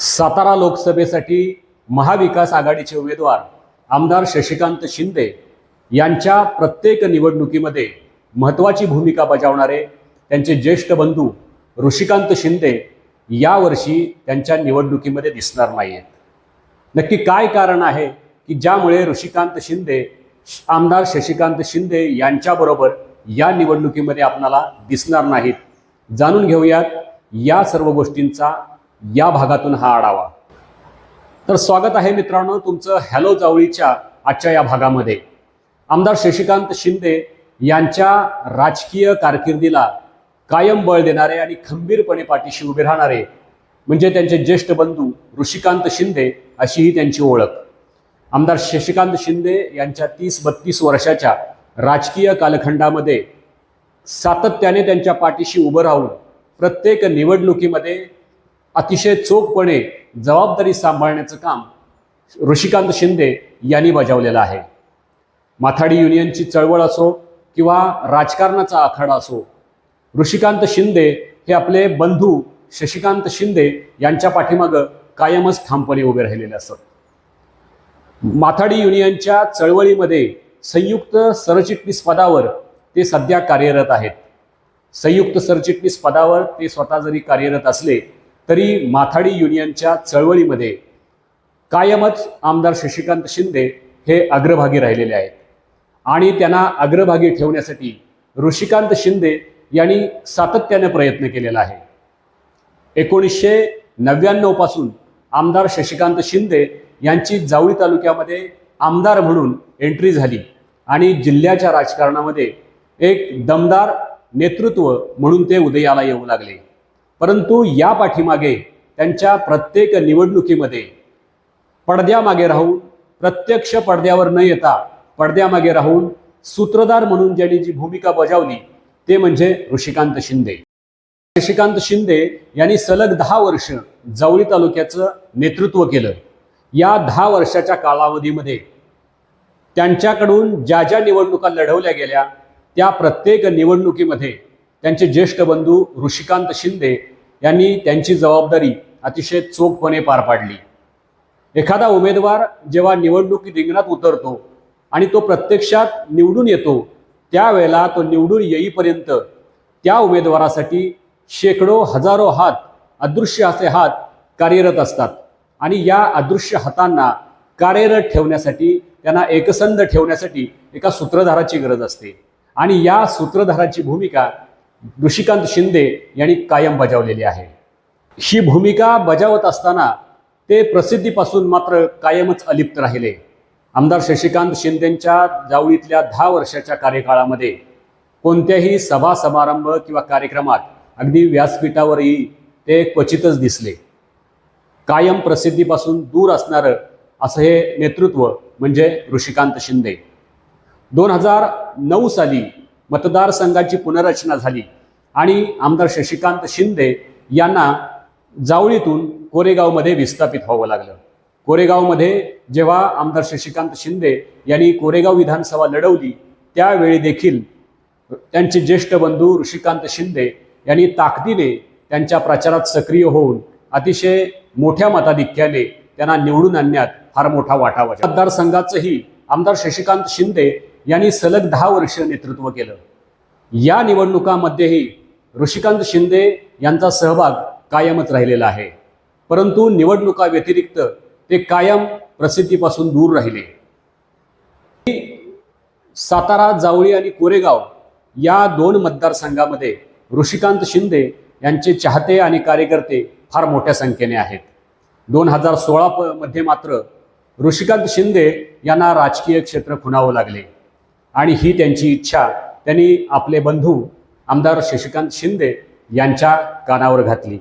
सातारा लोकसभेसाठी महाविकास आघाडीचे उमेदवार आमदार शशिकांत शिंदे यांच्या प्रत्येक निवडणुकीमध्ये महत्त्वाची भूमिका बजावणारे त्यांचे ज्येष्ठ बंधू ऋषिकांत शिंदे यावर्षी त्यांच्या निवडणुकीमध्ये दिसणार नाही आहेत नक्की काय कारण आहे की ज्यामुळे ऋषिकांत शिंदे आमदार शशिकांत शिंदे यांच्याबरोबर या निवडणुकीमध्ये आपणाला दिसणार नाहीत? जाणून घेऊयात या सर्व गोष्टींचा या भागातून हा आढावा. तर स्वागत आहे मित्रांनो तुमचं हॅलो जावळीच्या आजच्या या भागामध्ये. आमदार शशिकांत शिंदे यांच्या राजकीय कारकिर्दीला कायम बळ देणारे आणि खंबीरपणे पाठीशी उभे राहणारे म्हणजे त्यांचे ज्येष्ठ बंधू ऋषिकांत शिंदे अशी ही त्यांची ओळख. आमदार शशिकांत शिंदे यांच्या तीस बत्तीस वर्षाच्या राजकीय कालखंडामध्ये सातत्याने त्यांच्या पाठीशी उभं राहून प्रत्येक निवडणुकीमध्ये अतिशय चोखपणे जबाबदारी सांभाळण्याचं काम ऋषिकांत शिंदे यांनी बजावलेलं आहे. माथाडी युनियनची चळवळ असो किंवा राजकारणाचा आखाडा असो ऋषिकांत शिंदे हे आपले बंधू शशिकांत शिंदे यांच्या पाठीमागं कायमच ठामपणे उभे राहिलेले असतात माथाडी युनियनच्या चळवळीमध्ये संयुक्त सरचिटणीस पदावर ते सध्या कार्यरत आहेत. संयुक्त सरचिटणीस पदावर ते स्वतः जरी कार्यरत असले तरी माथाडी युनियनच्या चळवळीमध्ये कायमच आमदार शशिकांत शिंदे हे अग्रभागी राहिलेले आहेत. आणि त्यांना अग्रभागी ठेवण्यासाठी ऋषिकांत शिंदे यांनी सातत्याने प्रयत्न केलेला आहे. एकोणीसशे नव्याण्णवपासून आमदार शशिकांत शिंदे यांची जावळी तालुक्यामध्ये आमदार म्हणून एंट्री झाली आणि जिल्ह्याच्या राजकारणामध्ये एक दमदार नेतृत्व म्हणून ते उदयाला येऊ लागले. परंतु या पाठीमागे त्यांच्या प्रत्येक निवडणुकीमध्ये पडद्यामागे राहून प्रत्यक्ष पडद्यावर न येता पडद्यामागे राहून सूत्रधार म्हणून ज्यांनी जी भूमिका बजावली ते म्हणजे ऋषिकांत शिंदे. ऋषिकांत शिंदे यांनी सलग दहा वर्ष जावळी तालुक्याचं नेतृत्व केलं. या दहा वर्षाच्या कालावधीमध्ये त्यांच्याकडून ज्या ज्या निवडणुका लढवल्या गेल्या त्या प्रत्येक निवडणुकीमध्ये त्यांचे ज्येष्ठ बंधू ऋषिकांत शिंदे यांनी त्यांची जबाबदारी अतिशय चोखपणे पार पाडली. एखादा उमेदवार जेव्हा निवडणुकी रिंगणात उतरतो आणि तो प्रत्यक्षात निवडून येतो त्यावेळेला तो निवडून येईपर्यंत त्या उमेदवारासाठी शेकडो हजारो हात अदृश्य असे हात कार्यरत असतात आणि या अदृश्य हातांना कार्यरत ठेवण्यासाठी त्यांना एकसंध ठेवण्यासाठी एका सूत्रधाराची गरज असते. आणि या सूत्रधाराची भूमिका ऋषिकांत शिंदे यांनी कायम बजावलेली आहे. ही भूमिका बजावत असताना ते प्रसिद्धीपासून मात्र कायमच अलिप्त राहिले. आमदार शशिकांत शिंदेंच्या जावळीतल्या दहा वर्षाच्या कार्यकाळामध्ये कोणत्याही सभा समारंभ किंवा कार्यक्रमात अगदी व्यासपीठावरही ते क्वचितच दिसले. कायम प्रसिद्धीपासून दूर असणारं असं हे नेतृत्व म्हणजे ऋषिकांत शिंदे. दोन हजार नऊ साली मतदारसंघाची पुनर्रचना झाली. आणि आमदार शशिकांत शिंदे यांना जावळीतून कोरेगावमध्ये विस्थापित व्हावं लागलं. कोरेगावमध्ये जेव्हा आमदार शशिकांत शिंदे यांनी कोरेगाव विधानसभा लढवली त्यावेळी देखील त्यांचे ज्येष्ठ बंधू ऋषिकांत शिंदे यांनी ताकदीने त्यांच्या प्रचारात सक्रिय होऊन अतिशय मोठ्या मताधिक्याने त्यांना निवडून आणण्यात फार मोठा वाटा वाटा मतदारसंघाचंही आमदार शशिकांत शिंदे यांनी सलग दहा वर्ष नेतृत्व केलं. या निवडणुकामध्येही ऋषिकांत शिंदे यांचा सहभाग कायमच राहिलेला आहे. परंतु निवडणुका व्यतिरिक्त ते कायम प्रसिद्धीपासून दूर राहिले. सातारा जावळी आणि कोरेगाव या दोन मतदारसंघामध्ये ऋषिकांत शिंदे यांचे चाहते आणि कार्यकर्ते फार मोठ्या संख्येने आहेत. दोन हजार सोळा मध्ये मात्र ऋषिकांत शिंदे यांना राजकीय क्षेत्र खुणावं लागले. आणि ही त्यांची इच्छा त्यांनी आपले बंधू आमदार शशिकांत शिंदे यांच्या कानावर घातली.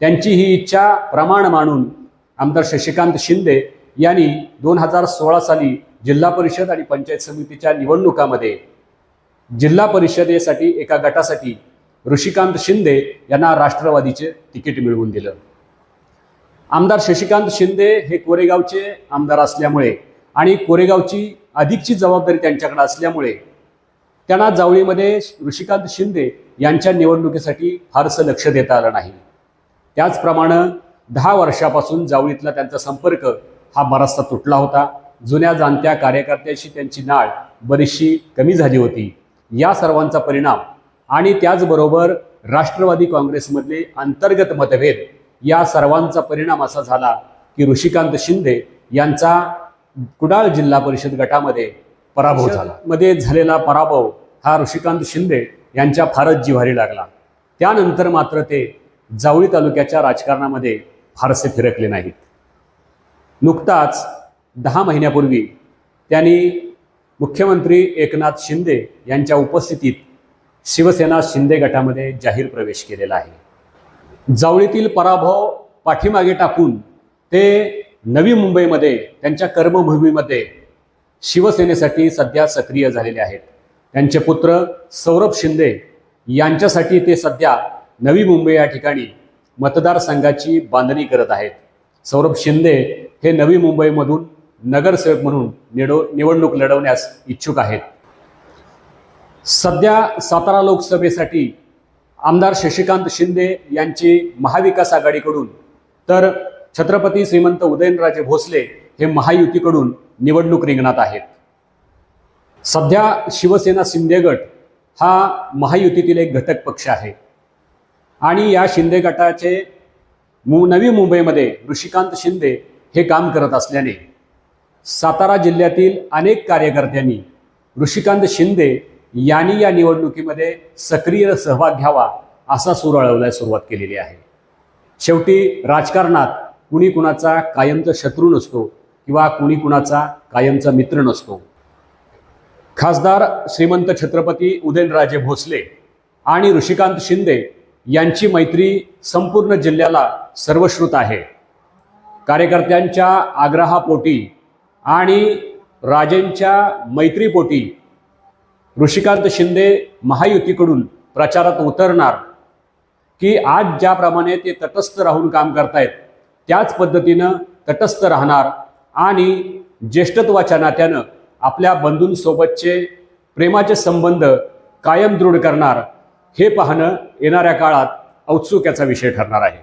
त्यांची ही इच्छा प्रमाण मानून आमदार शशिकांत शिंदे यांनी दोन हजार सोळा साली जिल्हा परिषद आणि पंचायत समितीच्या निवडणुकामध्ये जिल्हा परिषदेसाठी एका गटासाठी ऋषिकांत शिंदे यांना राष्ट्रवादीचे तिकीट मिळवून दिलं. आमदार शशिकांत शिंदे हे कोरेगावचे आमदार असल्यामुळे आणि कोरेगावची अधिकची जबाबदारी त्यांच्याकडे असल्यामुळे त्यांना जावळीमध्ये ऋषिकांत शिंदे यांच्या निवडणुकीसाठी फारसं लक्ष देता आलं नाही. त्याचप्रमाणे दहा वर्षापासून जावळीतला त्यांचा संपर्क हा बराचसा तुटला होता. जुन्या जाणत्या कार्यकर्त्याशी त्यांची नाळ बरीचशी कमी झाली होती. या सर्वांचा परिणाम आणि त्याचबरोबर राष्ट्रवादी काँग्रेसमधले अंतर्गत मतभेद या सर्वांचा परिणाम असा झाला की ऋषिकांत शिंदे यांचा कुडाळ जिल्हा परिषद गटामध्ये पराभव झाला. मध्ये झालेला पराभव हा ऋषिकांत शिंदे यांच्या फारच जिव्हारी लागला. त्यानंतर मात्र ते जावळी तालुक्याच्या राजकारणामध्ये फारसे फिरकले नाहीत. नुकताच दहा महिन्यापूर्वी त्यांनी मुख्यमंत्री एकनाथ शिंदे यांच्या उपस्थितीत शिवसेना शिंदे गटामध्ये जाहीर प्रवेश केलेला आहे. जावळीतील पराभव पाठीमागे टाकून ते नवी मुंबईमध्ये त्यांच्या कर्मभूमीमध्ये शिवसेनेसाठी सध्या सक्रिय झालेले आहेत. त्यांचे पुत्र सौरभ शिंदे यांच्यासाठी ते सध्या नवी मुंबई या ठिकाणी मतदारसंघाची बांधणी करत आहेत. सौरभ शिंदे हे नवी मुंबईमधून नगरसेवक म्हणून निडो निवडणूक लढवण्यास इच्छुक आहेत. सध्या सातारा लोकसभेसाठी आमदार शशिकांत शिंदे यांची महाविकास आघाडीकडून तर छत्रपती श्रीमंत उदयनराजे भोसले हे महायुतीकडून निवडणूक रिंगणात आहेत. सध्या शिवसेना शिंदे गट हा महायुतीतील एक घटक पक्ष आहे. आणि या शिंदे गटाचे मु नवी मुंबईमध्ये ऋषिकांत शिंदे हे काम करत असल्याने सातारा जिल्ह्यातील अनेक कार्यकर्त्यांनी ऋषिकांत शिंदे यांनी या निवडणुकीमध्ये सक्रिय सहभाग घ्यावा असा सूर अळवण्यास सुरुवात केलेली आहे. शेवटी राजकारणात कुणी कुणाचा कायमचा शत्रू नसतो किंवा कुणी कुणाचा कायमचा मित्र नसतो. खासदार श्रीमंत छत्रपती उदयनराजे भोसले आणि ऋषिकांत शिंदे यांची मैत्री संपूर्ण जिल्ह्याला सर्वश्रुत आहे. कार्यकर्त्यांच्या आग्रहापोटी आणि राजेंच्या मैत्रीपोटी ऋषिकांत शिंदे महायुतीकडून प्रचारात उतरणार की आज ज्याप्रमाणे ते तटस्थ राहून काम करतायत त्याच पद्धतीनं तटस्थ राहणार आणि ज्येष्ठत्वाच्या नात्यानं आपल्या बंधूंसोबतचे प्रेमाचे संबंध कायम दृढ करणार हे पाहणं येणाऱ्या काळात औत्सुक्याचा विषय ठरणार आहे.